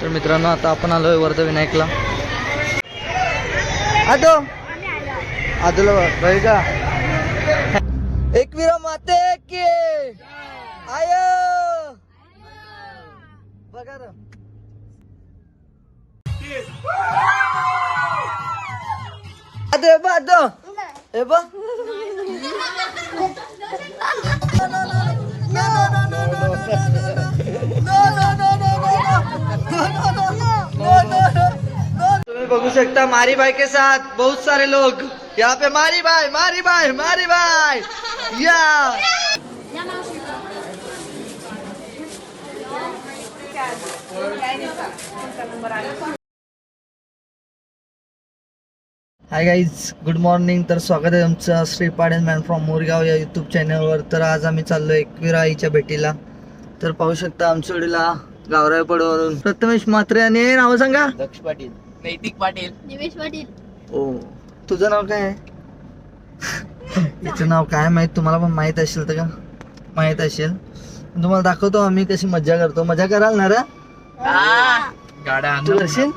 तर मित्रांनो आता आपण आलोय वर्ध विनायकला आदो आदोला बघ का एकवीरा माते की आय बघा ना आदो हे बघ आदो हे बघ तुम्ही बघू सकता मारी भाई के साथ बहुत सारे लोग। यहाँ पे मारी भाई मारी भाई मारी भाई। या। हाय गाईज गुड मॉर्निंग तर स्वागत आहे तुमचं श्री पाडेन मॅन फ्रॉम मोरगाव या यूट्यूब चॅनलवर तर आज आम्ही चाललो एकविरा आईच्या भेटीला. तर पाहू शकता आमचोडीला गावराय पडवरून. प्रथमेश म्हात्रे आणि नाव सांगा. दक्ष पाटील. नैतिक पाटील. निमेश पाटील. ओ तुझं नाव काय आहे? तिचं नाव काय माहीत? तुम्हाला पण माहीत असेल तर का? माहीत असेल. तुम्हाला दाखवतो आम्ही कशी मज्जा करतो. मजा कराल ना रे? गाड्या तू करशील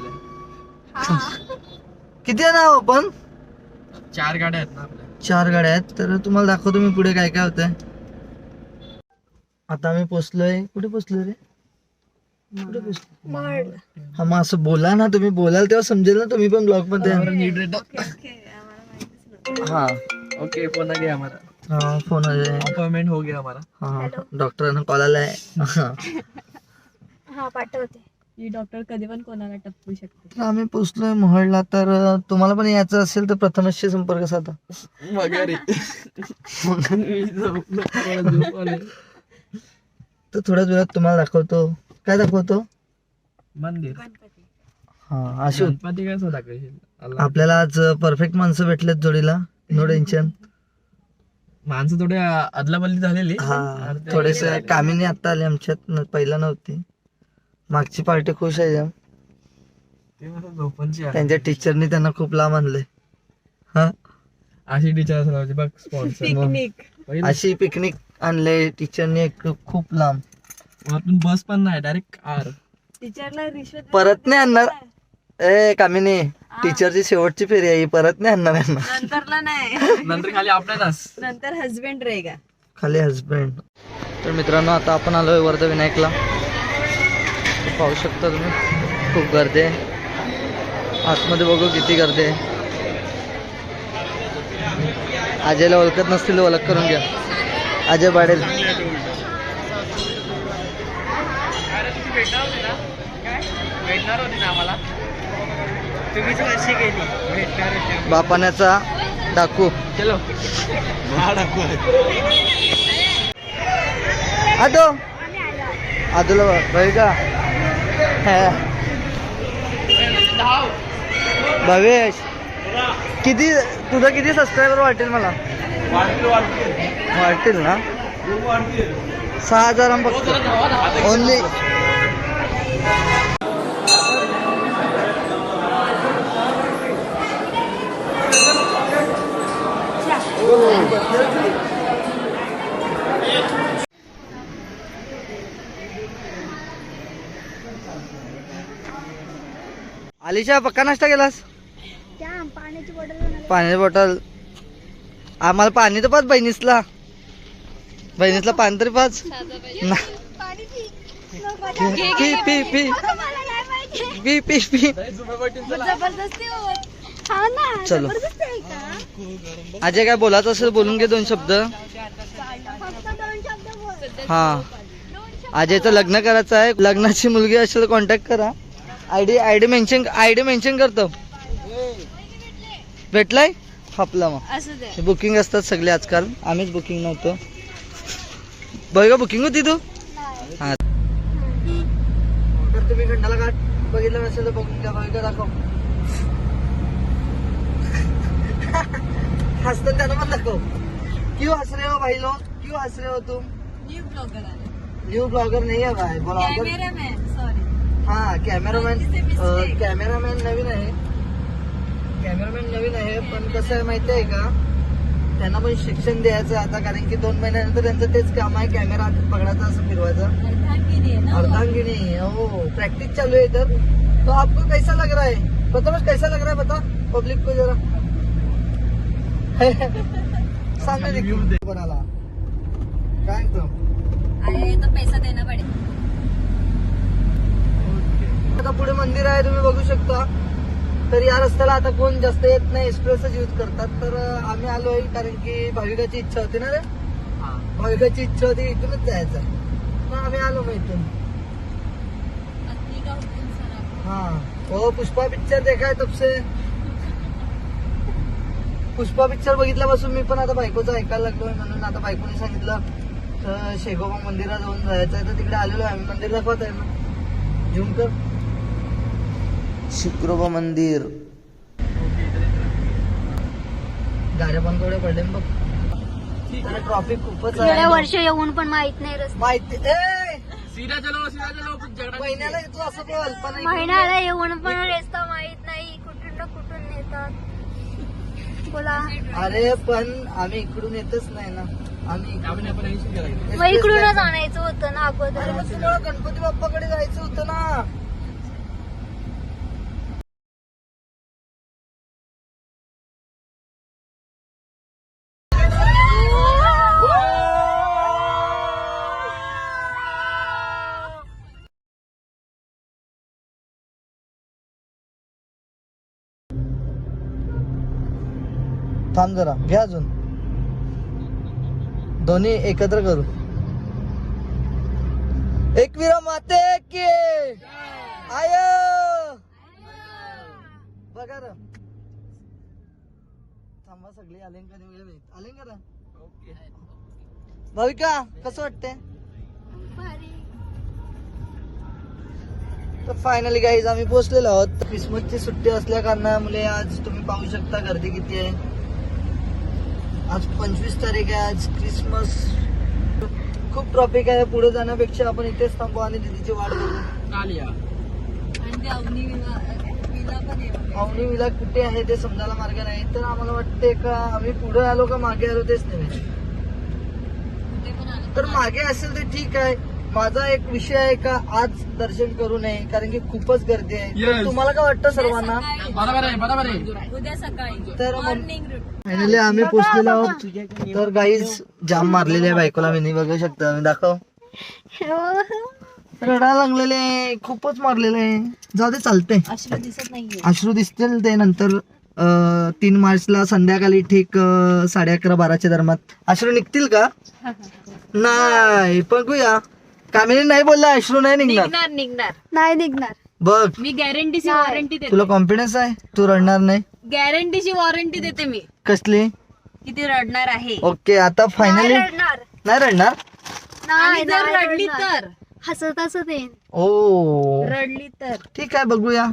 किती आहे नाव आपण चार गाड्या आहेत ना आपल्या. चार गाड्या आहेत. तर तुम्हाला दाखवतो मी पुढे काय काय होतंय. आता आम्ही पोचलोय. कुठे पोचलोय रे? हा मग असं बोला ना तुम्ही बोलाल तेव्हा समजेल ना तुम्ही पण ब्लॉगमध्ये हा ओके फोन आ गया हमारा. हा फोन आलाय अपॉइंटमेंट हो गया हमारा. हा डॉक्टरांना कॉल आलाय. हा. हा पाठवते. ही डॉक्टर कधी पण कोणाला टपवू शकते. तर आम्ही पोचलोय मोहळला तर अं, तुम्हाला पण यायचं असेल तर प्रथमशी संपर्क साधा. वगैरे. तर थोड्याच वेळात तुम्हाला दाखवतो. काय दाखवतो? मंदिर. हा अशी होत- गणपती कसं दाखवशील अल्ला. आपल्याला आज परफेक्ट माणसं भेटलेत जोडीला. नो टेन्शन माणसं थोडे अदलाबदली झालेली. हा थोडेसे कामिनी आता आले आमच्यात. न- पहिला नव्हती. मागची पार्टी खुश आहे जाम. ते मला झोपणची आहे. त्यांच्या टीचरनी त्यांना खूप लांब आणले हा? अशी टीचर असं लावायची बघ स्पॉन्सर पिकनिक अशी पिकनिक आणले टीचरनी एक खूप लांब. वरतून बस पण नाही डायरेक्ट कार टीचरला रिश्वत परत नाही आणणार. ए कामिनी टीचरची शेवटची फेरी आहे ही परत नाही आणणार यांना. नंतरला नाही. नंतर खाली आपल्यालाच. नंतर हजबंड रहेगा खाली हजबंड तर मित्रांनो आता आपण आलोय वर्ध विनायकला. पाहू शकता तुम्ही खूप गर्दी आहे. आतमध्ये बघू किती गर्दी आहे. अजयला ओळखत नसतील ओळख करून घ्या. अजय बाडेल भेटणार होती ना? आम्हाला? तुम्हीच गेली. भेटणार बापाण्याचा डाकू. चलो. आदो आदोला बघ का? हा. भवेश किती तुझं किती सबस्क्रायबर वाटेल मला? वाटतील ना? सहा हजार फक्त ओनली आलिशा पक्का नाश्ता केलास? पाण्याची बॉटल पाण्याची बॉटल. आम्हाला पाणी तर पाच बहिणीसला. बहिणीसला पाणी तरी पाच. P. P P P P. P चलो. अजय काय बोलायचं असेल बोलून घे दोन शब्द. हा. अजयचं लग्न करायचं आहे. लग्नाची मुलगी असेल कॉन्टॅक्ट करा. I D I D mention I D mention करतो. भेटलाय? हापला मग. बुकिंग असतात सगळे आजकाल. आम्हीच बुकिंग नव्हतो. बघ का बुकिंग होती तू? हा. तर तुम्ही घंटाला काट बघितलं नसेल तर बघून घ्या दाखव. हसतात त्यांना पण दाखव क्यों हंस रहे हो भाई लोग? क्यों हंस रहे हो तुम? न्यू ब्लॉगर न्यू ब्लॉगर नहीं है भाई ब्लॉगर सॉरी हा कॅमेरामॅन. कॅमेरामॅन नवीन आहे. कॅमेरामॅन नवीन आहे पण कसं आहे माहिती आहे का? त्यांना पण शिक्षण द्यायचं आहे आता कारण की दोन महिन्यानंतर त्यांचं तेच काम आहे कॅमेरा पकडायचा असं फिरवायचं. अर्धांगिनी आहे हो. प्रैक्टिस चालू है इधर तो आपको कैसा लग रहा है? प्रथमेश कैसा लग रहा है बता? पब्लिक को जरा. सामने देखो बनाला काय तो आहे तर पैसा देना पडेल. आता पुढे मंदिर आहे तुम्ही बघू शकता. तर या रस्त्याला आता कोण जास्त येत नाही एक्सप्रेसच यूज करतात. तर आम्ही आलोय कारण की भाविकाची इच्छा होती ना रे? भाविकाची इच्छा होती इथूनच जायचं. मग आम्ही आलो मग इथून. हुकुम सरा हाँ. वो पुष्पा पिक्चर देखा है तब से पुष्पा पिक्चर बघितल्यापासून मी पण आता बायकोचं ऐकायला लागलोय म्हणून आता बायकोने सांगितलं तर शेगोबा मंदिरात जाऊन जायचं आहे तर तिकडे आलेलो आहे आम्ही मंदिर दाखवत आहे. ना झूम कर. शुक्रोबा मंदिर. गाड्या पण थोड्या पडले बघ. ट्रॉफिक खूपच गेल्या आहे वर्ष येऊन पण माहीत नाही रस्ते. माहिती महिन्याला तू असं महिन्याला येऊन पण रस्ता माहीत नाही कुठून ना कुठून नेतात. बोला. अरे पण आम्ही इकडून येतच नाही ना. आम्ही मग इकडूनच आणायचं होतं ना अरे अगोदर मग तुम्हाला गणपती बाप्पाकडे जायचं होतं ना. थांब जरा. घ्या अजून. दोन्ही एकत्र करू. एकविरा माते की. आय. बघा र थांबा सगळे आले का नाही वगैरे आले का रे? भाविका कसं वाटतंय? तर फायनली गाईज आम्ही पोहोचलेलो आहोत. क्रिसमसची सुट्टी असल्या कारणामुळे आज तुम्ही पाहू शकता गर्दी किती आहे. आज पंचवीस तारीख आहे आज क्रिसमस. खूप ट्रॉफिक आहे पुढे जाण्यापेक्षा आपण इथेच थांबू आणि दिदीची वाट बघू. ते अग्नी विला विला पण आहे पाहुणी विला कुठे आहे ते समजायला मार्ग नाही तर आम्हाला वाटते का आम्ही पुढे आलो का मागे आलो तेच ते आलं. तर मागे असेल तर ठीक आहे माझा एक विषय आहे का आज दर्शन करू नये कारण की खूपच गर्दी आहे. तर Yes. तुम्हाला काय वाटतं सर्वांना. बरोबर आहे बरोबर आहे. उद्या सकाळी. तर मग- मॉर्निंग फायनली आम्ही पोहोचलेलो आहोत. तर गाईज जाम मारलेले आहे बायकोला मी बघू शकता. मी दाखव. रडा लागलेले आहे, खूपच मारलेले आहे. जाऊ दे चालते. अश्रू दिसत नाहीये. अश्रू दिसतील ते नंतर अं, तीन मार्चला संध्याकाळी ठीक अं, साडे अकरा बाराच्या दरम्यान. अश्रू निघतील का? नाही. बघूया कामिनी नाही बोलला अश्रू नाही निघणार. निघणार निघणार. नाही निघणार. बघ. मी गॅरंटीची वॉरंटी देते. तुला कॉन्फिडन्स आहे? तू रडणार नाही? गॅरंटीची वॉरंटी देते मी. कसली? की ती रडणार आहे? ओके आता नाही फायनली रडणार. नाही रडणार? नाही आणि जर नाही रडली रडणार. तर? हसत हसत येईन. ओ. रडली तर. ठीक आहे बघूया.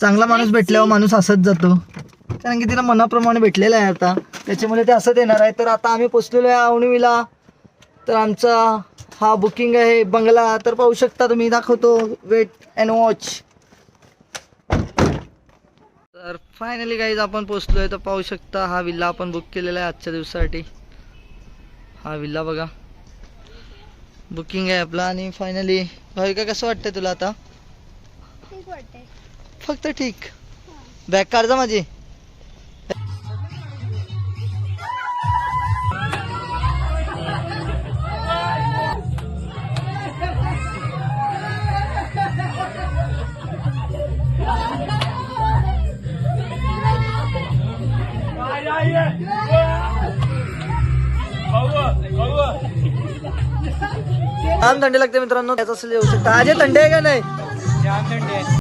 चांगला माणूस भेटल्यावर माणूस हसत जातो. कारण की तिला मनाप्रमाणे भेटलेला आहे आता. त्याच्यामुळे ते हसत येणार आहे. तर आता आम्ही पोचलेलो आहे आवणीला तर आमचा हा बुकिंग आहे बंगला तर पाहू शकता तुम्ही दाखवतो. वेट अँड वॉच तर फायनली गाईज आपण पोचलोय तर पाहू शकता हा विल्ला आपण बुक केलेला आहे आजच्या दिवसासाठी. हा विल्ला बघा. बुकिंग आहे आपला आणि फायनली भाविका कसं वाटतंय तुला आता? फक्त ठीक. बॅग काढजा माझी. आम थंडी लागते मित्रांनो त्याचा असेल येऊ शकता आज थंडी आहे का नाही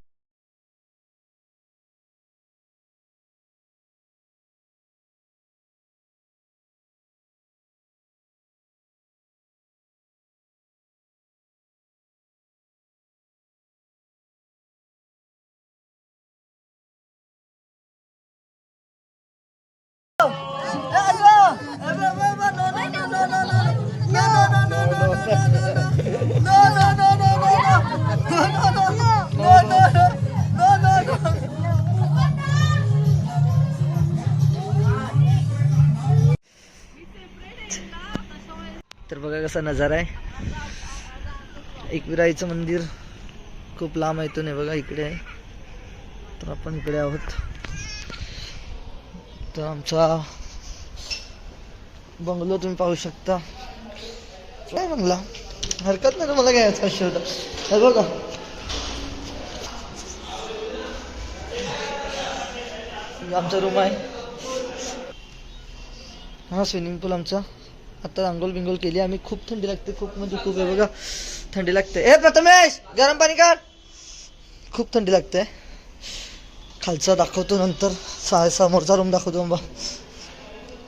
no, no, no. तर बघा कसा नजारा आहे. एकविराईचं मंदिर खूप लांब आहे तो नाही बघा इकडे आहे. तर आपण इकडे आहोत. तर आमचा बंगलो तुम्ही पाहू शकता. काय म्हणला. हरकत नाही ना मला घ्यायचा शोध हे बघा. आमचा रूम आहे. हा स्विमिंग पूल आमचा. आता आंघोळ बिंगोल केली. आम्ही खूप थंडी लागते खूप म्हणजे खूप आहे बघा. थंडी लागते. ए प्रथमेश गरम पाणी काढ. खूप थंडी लागते. खालचा दाखवतो नंतर. सहा समोरचा रूम दाखवतो बा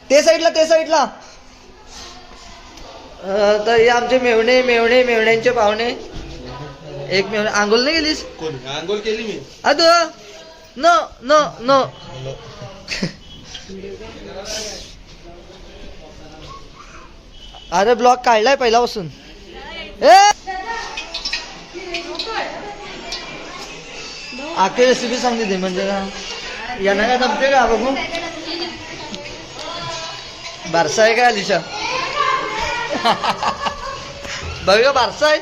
ते साईडला ते साईडला तर हे आमचे मेवणे मेवणे मेवण्यांचे पाहुणे. एक मेवणे. आंघोळ नाही गेलीस आंघोळ केली मी. अद नो नो नो. अरे ब्लॉग काढलाय पहिल्यापासून. ए! आखे रेसिपी सांगते ते म्हणजे का यांना काय जमते का? बघू. बारसा आहे का अलिशा? का बारसा आहे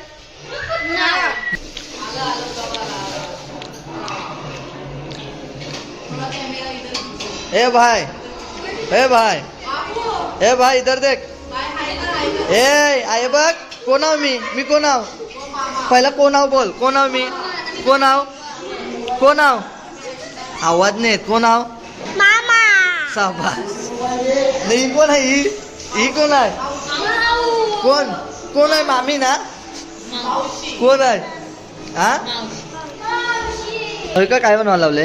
ए भाई ए भाई ए भाई इधर देख ए आहे बघ कोण आव मी मी कोण आव पहिला कोण आव बोल कोण आव मी कोण आव कोण आव आवाज नाही येत कोण आव मामा साबास नाही कोण आहे ही ही कोण आहे कोण कोण आहे मामी ना कोण आहे हा होय काय बनवायला लावले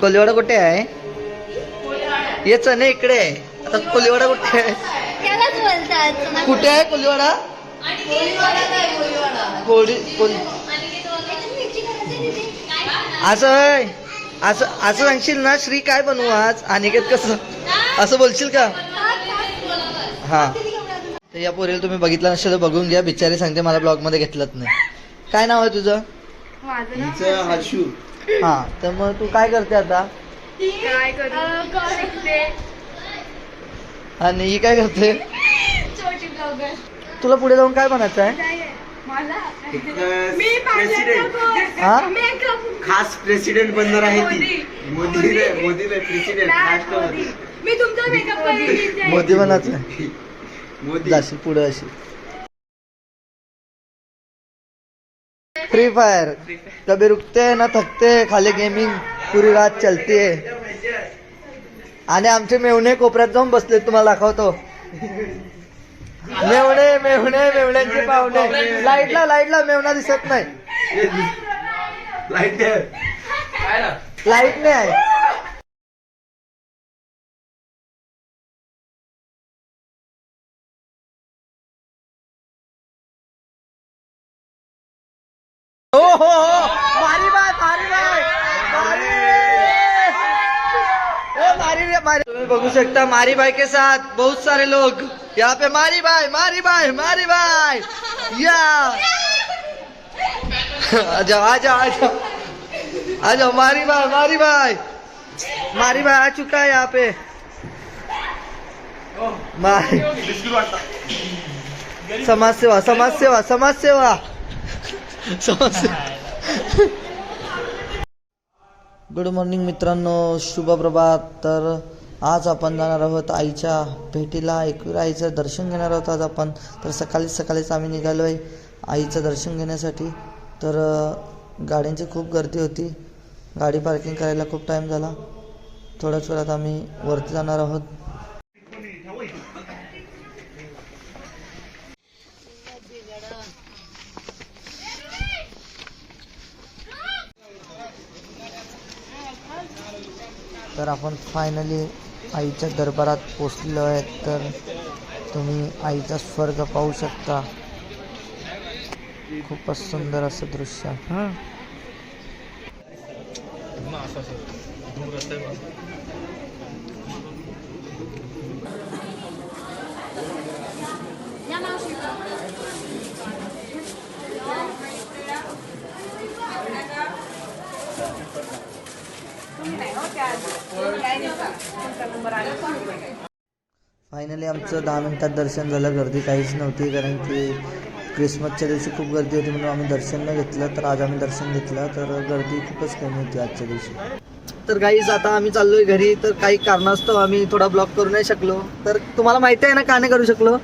कोलिवाडा कुठे आहे ये ना इकडे आहे आता कोलिवाडा कुठे आहे कुठे आहे कोलिवाडा कोळी कोली असं असं असं सांगशील ना श्री काय बनवू आज? अनिकेत कसं? असं बोलशील का? हा. तर या पोरीला तुम्ही बघितलं नसेल तर बघून घ्या. बिचारी सांगते मला ब्लॉगमध्ये घेतलंच नाही. काय नाव आहे तुझं? हिचं हर्षू. हा तर मग तू काय करते आता? काय करू आणि ही काय करते? छोटी ब्लॉगर तुला पुढे जाऊन काय बनायचं आहे? प्रेसिडेंट हा? खास प्रेसिडेंट बनणार आहे ती. मोदी. रे- मोदी प्रेसिडेंट राष्ट्रपती मी तुमचा मेकअप मोदी. बनायचं आहे. मोदी. जाशील पुढे अशी फ्री फायर कभी रुकते ना थकते खाली गेमिंग पुरी रात चलती है. आणि आमचे मेवणे कोपऱ्यात जाऊन बसले तुम्हाला दाखवतो. मेवणे मेवणे मेवण्यांचे पाहुणे. लाईटला लाईटला मेवणा दिसत नाही. लाइट नाही आहे. हो हो हो। मारी बाय मारी बाय मारी। ए, मारी रे मारी। तुम्ही बघू शकता मारी बाय के साथ बहुत सारे लोग। यहाँ पे मारी बाय मारी बाय मारी बाय या। आ जाओ आ जाओ आ जाओ। आ जाओ मारी बाय मारी बाय मारी बाय आ चुका है यहाँ पे। मारी। समाज सेवा समाज सेवा समाज सेवा समाज सेवा। गुड मॉर्निंग मित्रांनो शुभ प्रभात तर आज आपण जाणार आहोत आईच्या भेटीला. एकवीर आईचं दर्शन घेणार आहोत आज आपण. तर सकाळीच सकाळीच आम्ही निघालो आहे आईचं दर्शन घेण्यासाठी. तर गाड्यांची खूप गर्दी होती. गाडी पार्किंग करायला खूप टाईम झाला. थोड्याच वेळात आम्ही वरती जाणार आहोत. तर आपण फायनली आईच्या दरबारात पोचलेलो आहेत. तर तुम्ही आईचा स्वर्ग पाहू शकता. खूपच सुंदर असं दृश्य. फायनली आमचं दहा मिनिटात दर्शन झालं. गर्दी काहीच नव्हती कारण की क्रिसमसच्या दिवशी खूप गर्दी होती म्हणून आम्ही दर्शन नाही घेतलं तर आज आम्ही दर्शन घेतलं तर गर्दी खूपच कमी होती आजच्या दिवशी. तर काहीच आता आम्ही चाललोय घरी तर काही कारणास्तव आम्ही थोडा ब्लॉक करू नाही शकलो. तर तुम्हाला माहिती आहे ना का नाही करू शकलो?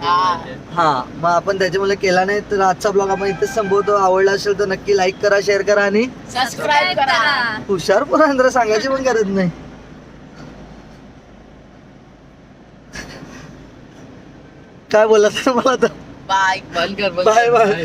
हा मग आपण त्याच्यामुळे केला नाही तर आजचा ब्लॉग आपण इथेच संपवतो. आवडला असेल तर नक्की लाईक करा शेअर करा आणि सबस्क्राईब करा. हुशार पुरा सांगायची पण गरज नाही. काय बोलत मला तर बाय बंद कर बाय बाय